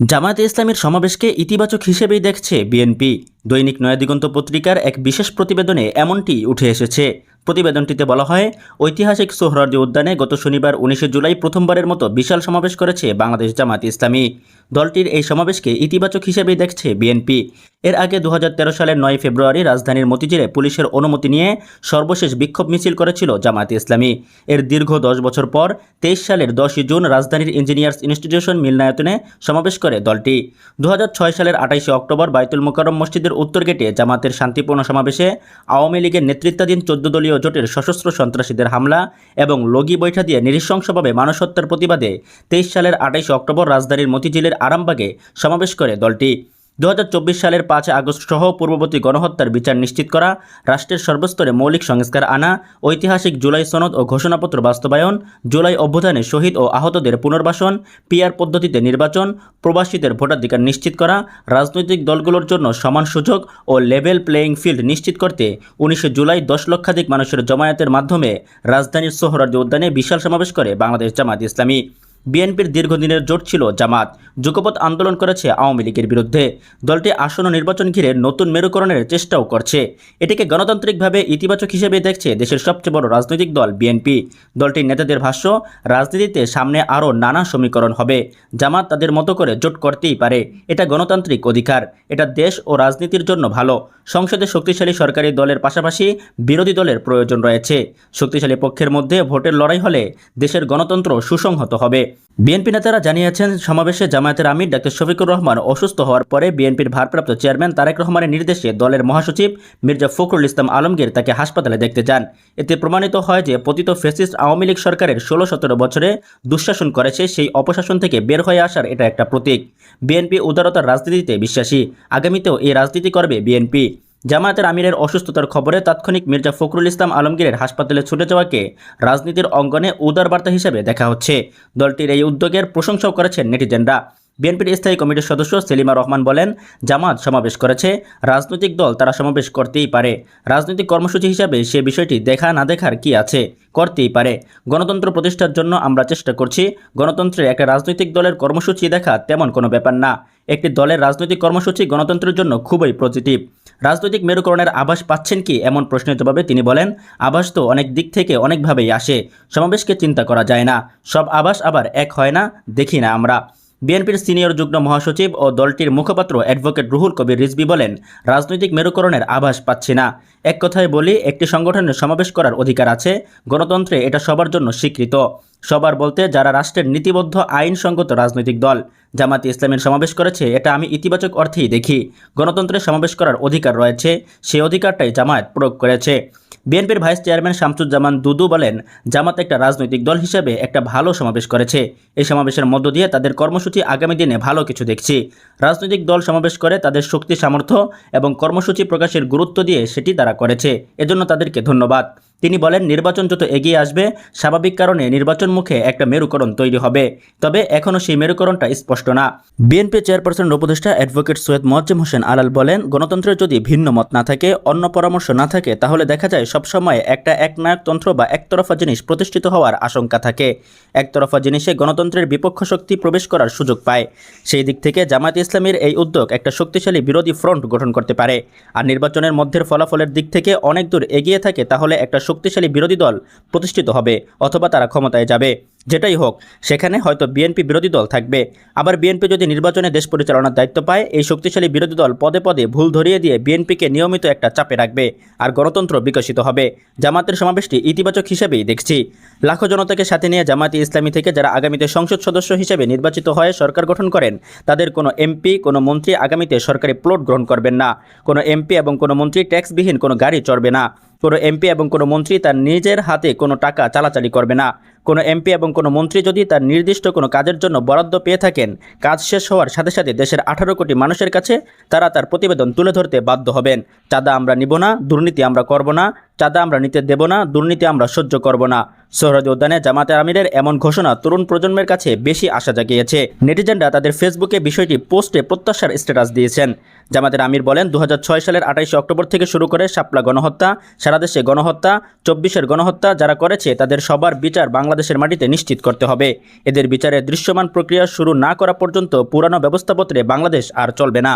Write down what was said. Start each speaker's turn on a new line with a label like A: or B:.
A: জামায়াতে ইসলামের সমাবেশকে ইতিবাচক হিসেবেই দেখছে বিএনপি। দৈনিক নয়াদিগন্ত পত্রিকার এক বিশেষ প্রতিবেদনে এমনটি উঠে এসেছে। প্রতিবেদনটিতে বলা হয়, ঐতিহাসিক সোহরার্দি উদ্যানে গত শনিবার উনিশে জুলাই প্রথমবারের মতো বিশাল সমাবেশ করেছে বাংলাদেশ জামাত ইসলামী। দলটির এই সমাবেশকে ইতিবাচক হিসেবেই দেখছে বিএনপি। এর আগে দু হাজার তেরো সালের নয় ফেব্রুয়ারি রাজধানীর মতিঝিলে পুলিশের অনুমতি নিয়ে সর্বশেষ বিক্ষোভ মিছিল করেছিল জামাত ইসলামী। এর দীর্ঘ দশ বছর পর তেইশ সালের দশই জুন রাজধানীর ইঞ্জিনিয়ার্স ইনস্টিটিউশন মিলনায়তনে সমাবেশ করে দলটি। দুহাজার ছয় সালের আঠাইশে অক্টোবর বায়তুল মোকারম মসজিদের উত্তর গেটে জামাতের শান্তিপূর্ণ সমাবেশে আওয়ামী লীগের নেতৃত্বাধীন চোদ্দ দলীয় জোটের সশস্ত্র সন্ত্রাসীদের হামলা এবং লগি বৈঠা দিয়ে নৃশংসভাবে মানুষ হত্যার প্রতিবাদে তেইশ সালের আঠাইশে অক্টোবর রাজধানীর মতিঝিলের আরামবাগে সমাবেশ করে দলটি। দু হাজার চব্বিশ সালের পাঁচ আগস্ট সহ পূর্ববর্তী গণহত্যার বিচার নিশ্চিত করা, রাষ্ট্রের সর্বস্তরে মৌলিক সংস্কার আনা, ঐতিহাসিক জুলাই সনদ ও ঘোষণাপত্র বাস্তবায়ন, জুলাই অভ্যুত্থানে শহীদ ও আহতদের পুনর্বাসন, পিআর পদ্ধতিতে নির্বাচন, প্রবাসীদের ভোটাধিকার নিশ্চিত করা, রাজনৈতিক দলগুলোর জন্য সমান সুযোগ ও লেভেল প্লেয়িং ফিল্ড নিশ্চিত করতে উনিশে জুলাই দশ লক্ষাধিক মানুষের জমায়েতের মাধ্যমে রাজধানীর সোহরার্দি উদ্যানে বিশাল সমাবেশ করে বাংলাদেশ জামাত ইসলামী। বিএনপির দীর্ঘদিনের জোট ছিল জামাত। যুগপৎ আন্দোলন করেছে আওয়ামী লীগের বিরুদ্ধে। দলটি আসন্ন নির্বাচন ঘিরে নতুন মেরুকরণের চেষ্টাও করছে। এটিকে গণতান্ত্রিকভাবে ইতিবাচক হিসেবে দেখছে দেশের সবচেয়ে বড় রাজনৈতিক দল বিএনপি। দলটির নেতাদের ভাষ্য, রাজনীতিতে সামনে আরও নানা সমীকরণ হবে। জামাত তাদের মতো করে জোট করতেই পারে। এটা গণতান্ত্রিক অধিকার। এটা দেশ ও রাজনীতির জন্য ভালো। সংসদে শক্তিশালী সরকারি দলের পাশাপাশি বিরোধী দলের প্রয়োজন রয়েছে। শক্তিশালী পক্ষের মধ্যে ভোটের লড়াই হলে দেশের গণতন্ত্র সুসংহত হবে। বিএনপি নেতারা জানিয়েছেন, সমাবেশে জামায়াতের আমির ডাক্তার শফিকুর রহমান অসুস্থ হওয়ার পরে বিএনপির ভারপ্রাপ্ত চেয়ারম্যান তারেক রহমানের নির্দেশে দলের মহাসচিব মির্জা ফখরুল ইসলাম আলমগীর তাকে হাসপাতালে দেখতে যান। এতে প্রমাণিত হয় যে পতিত ফেসিস্ট আওয়ামী লীগ সরকারের ষোলো সতেরো বছরে দুঃশাসন করেছে, সেই অপশাসন থেকে বের হয়ে আসার এটা একটা প্রতীক। বিএনপি উদারতার রাজনীতিতে বিশ্বাসী। আগামীতেও এই রাজনীতি করবে বিএনপি। জামায়াতের আমিরের অসুস্থতার খবরে তাৎক্ষণিক মির্জা ফখরুল ইসলাম আলমগীরের হাসপাতালে ছুটে যাওয়াকে রাজনীতির অঙ্গনে উদার বার্তা হিসেবে দেখা হচ্ছে। দলটির এই উদ্যোগের প্রশংসাও করেছেন নেটিজেনরা। বিএনপির স্থায়ী কমিটির সদস্য সেলিমা রহমান বলেন, জামাত সমাবেশ করেছে, রাজনৈতিক দল তারা সমাবেশ করতেই পারে। রাজনৈতিক কর্মসূচি হিসাবে সে বিষয়টি দেখা না দেখার কি আছে? করতেই পারে। গণতন্ত্র প্রতিষ্ঠার জন্য আমরা চেষ্টা করছি। গণতন্ত্রে একটা রাজনৈতিক দলের কর্মসূচি দেখা তেমন কোনো ব্যাপার না। একটি দলের রাজনৈতিক কর্মসূচি গণতন্ত্রের জন্য খুবই পজিটিভ। রাজনৈতিক মেরুকরণের আভাস পাচ্ছেন কি এমন প্রশ্নের জবাবে তিনি বলেন, আভাস তো অনেক দিক থেকে অনেকভাবেই আসে, সমাবেশকে চিন্তা করা যায় না। সব আভাস আবার এক হয় না, দেখি না আমরা। বিএনপির সিনিয়র যুগ্ম মহাসচিব ও দলটির মুখপাত্র অ্যাডভোকেট রুহুল কবির রিজবি বলেন, রাজনৈতিক মেরুকরণের আভাস পাচ্ছি না। এক কথায় বলি, একটি সংগঠনের সমাবেশ করার অধিকার আছে, গণতন্ত্রে এটা সবার জন্য স্বীকৃত। সবার বলতে, যারা রাষ্ট্রের নীতিবদ্ধ, আইনসঙ্গত রাজনৈতিক দল জামাতি ইসলামের সমাবেশ করেছে, এটা আমি ইতিবাচক অর্থেই দেখি। গণতন্ত্রে সমাবেশ করার অধিকার রয়েছে সেই অধিকারটাই জামায়াত প্রয়োগ করেছে। বিএনপির ভাইস চেয়ারম্যান শামসুজ্জামান দুদু বলেন, জামাত একটা রাজনৈতিক দল হিসেবে একটা ভালো সমাবেশ করেছে। এই সমাবেশের মধ্য দিয়ে তাদের কর্মসূচি আগামী দিনে ভালো কিছু দেখছি। রাজনৈতিক দল সমাবেশ করে তাদের শক্তি, সামর্থ্য এবং কর্মসূচি প্রকাশের গুরুত্ব দিয়ে সেটি তারা করেছে। এজন্য তাদেরকে ধন্যবাদ। তিনি বলেন, নির্বাচন যত এগিয়ে আসবে, স্বাভাবিক কারণে নির্বাচন মুখে একটা মেরুকরণ তৈরি হবে। তবে এখনও সেই মেরুকরণটা স্পষ্ট না। বিএনপি চেয়ারপারসন উপদেষ্টা অ্যাডভোকেট সৈয়দ মোয়াজ্জেম হোসেন আলাল বলেন গণতন্ত্রের যদি ভিন্ন মত না থাকে, অন্য পরামর্শ না থাকে, তাহলে দেখা যায় সবসময় একটা একনায়কতন্ত্র বা একতরফা জিনিস প্রতিষ্ঠিত হওয়ার আশঙ্কা থাকে। একতরফা জিনিসে গণতন্ত্রের বিপক্ষ শক্তি প্রবেশ করার সুযোগ পায়। সেই দিক থেকে জামায়াত ইসলামের এই উদ্যোগ একটা শক্তিশালী বিরোধী ফ্রন্ট গঠন করতে পারে। আর নির্বাচনের মধ্যের ফলাফলের দিক থেকে অনেক দূর এগিয়ে থাকে, তাহলে একটা শক্তিশালী বিরোধী দল প্রতিষ্ঠিত হবে অথবা তারা ক্ষমতায় যাবে। যেটাই হোক, সেখানে হয়তো বিএনপি বিরোধী দল থাকবে। আবার বিএনপি যদি নির্বাচনে দেশ পরিচালনার দায়িত্ব পায়, এই শক্তিশালী বিরোধী দল পদে পদে ভুল ধরিয়ে দিয়ে বিএনপিকে নিয়মিত একটা চাপে রাখবে আর গণতন্ত্র বিকশিত হবে। জামাতের সমাবেশটি ইতিবাচক হিসেবেই দেখছি। লাখো জনতাকে সাথে নিয়ে জামাতি ইসলামী থেকে যারা আগামীতে সংসদ সদস্য হিসেবে নির্বাচিত হয়ে সরকার গঠন করেন, তাদের কোনো এমপি কোনো মন্ত্রী আগামীতে সরকারি প্লট গ্রহণ করবেন না। কোনো এমপি এবং কোনো মন্ত্রী ট্যাক্সবিহীন কোনো গাড়ি চড়বে না। কোনো এমপি এবং কোনো মন্ত্রী তার নিজের হাতে কোনো টাকা চালাচালি করবে না। কোনো এমপি এবং কোনো মন্ত্রী যদি তার নির্দিষ্ট কোনো কাজের জন্য বরাদ্দ পেয়ে থাকেন, কাজ শেষ হওয়ার সাথে সাথে দেশের আঠারো কোটি মানুষের কাছে তারা তার প্রতিবেদন তুলে ধরতে বাধ্য হবেন। চাঁদা আমরা নিব না, দুর্নীতি আমরা করব না চাঁদা আমরা নিতে দেব না, দুর্নীতি আমরা সহ্য করব না। সোহরাদি উদ্যানে জামাতে আমিরের এমন ঘোষণা তরুণ প্রজন্মের কাছে বেশি আশা জাগিয়েছে। নেটিজেনরা তাদের ফেসবুকে বিষয়টি পোস্টে প্রত্যাশার স্ট্যাটাস দিয়েছেন। জামাতের আমির বলেন দু হাজার ছয় সালের আঠাইশে অক্টোবর থেকে শুরু করে শাপলা গণহত্যা, সারা দেশে গণহত্যা, চব্বিশের গণহত্যা যারা করেছে তাদের সবার বিচার বাংলাদেশের মাটিতে নিশ্চিত করতে হবে। এদের বিচারের দৃশ্যমান প্রক্রিয়া শুরু না করা পর্যন্ত পুরানো ব্যবস্থাপত্রে বাংলাদেশ আর চলবে না।